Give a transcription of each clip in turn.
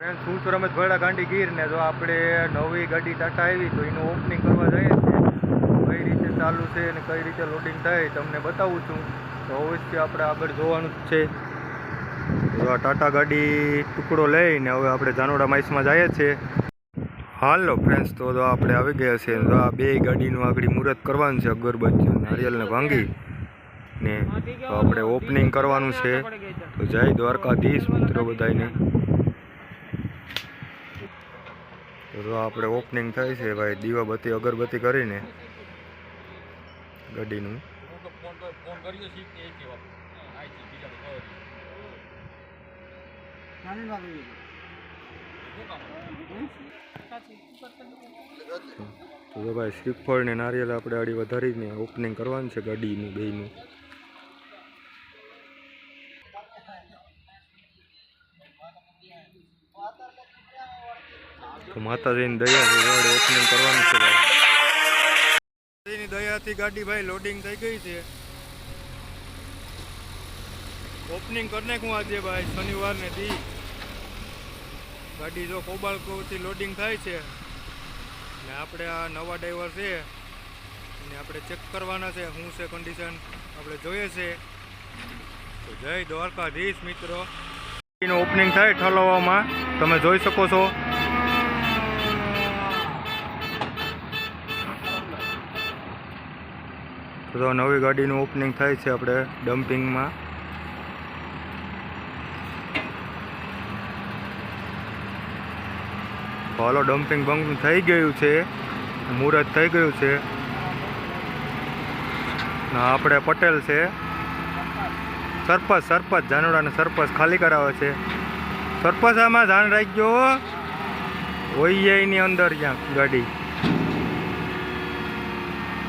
હું છું રમેશ ભરડા ગાંડી ગીર ને જો આપણે નવી ગાડી ટાટા આવી, તો એનું ઓપનિંગ કરવા જઈએ છીએ. કઈ રીતે ચાલુ છે અને કઈ રીતે લોડિંગ થાય, તમને બતાવું છું. તો અવશ્ય આપણે આગળ જોવાનું જ છે. જો આ ટાટા ગાડી ટુકડો લઈને હવે આપણે જાનોડા માઇસમાં જઈએ છીએ. હાલો ફ્રેન્ડ્સ, તો જો આપણે આવી ગયા છે જો આ બે ગાડીનું આગળ મુહૂર્ત કરવાનું છે અગરબત્તી નારિયેલને ભાંગી ને, તો આપણે ઓપનિંગ કરવાનું છે. તો જય દ્વારકાધીશ મિત્રો બધાને તો આપણે ઓપનિંગ થાય છે ભાઈ, દીવાબત્તી, અગરબત્તી કરીને ગાડીનું. તો ભાઈ, શ્રીફળ ને નારિયેલ આપણે આડી વધારીને ઓપનિંગ કરવાનું છે ગાડીનું, બેયનું. તો માતાજીની દયાથી રોડ ઓપનિંગ કરવાનું છે માતાજીની દયાથી ગાડી ભાઈ લોડિંગ થઈ ગઈ છે. ઓપનિંગ કરી નાખું આજે ભાઈ, શનિવારને દી. ગાડી જો કોબાળકોથી લોડિંગ થાય છે. ને આપણે આ નવા ડ્રાઈવર છે. અને આપણે ચેક કરવાના છે, શું છે કન્ડિશન આપણે જોઈએ છે. તો જય દ્વારકાધીશ મિત્રો. ઓપનિંગ થાય ઠલવવામાં. તમે જોઈ શકો છો. તો નવી ગાડીનું ઓપનિંગ થાય છે આપણે ડમ્પિંગમાં હાલો ડમ્પિંગ બંક થઈ ગયું છે. મુહૂર્ત થઈ ગયું છે. આપણે પટેલ છે. સરપંચ સરપંચ, જાનુડાને સરપંચ ખાલી કરાવે છે. સરપંચ આમાં ધ્યાન રાખજો હોય એની અંદર ક્યાં ગાડી.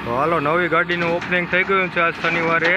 હાલો નવી ગાડીનું ઓપનિંગ થઈ ગયું છે આજ શનિવારે.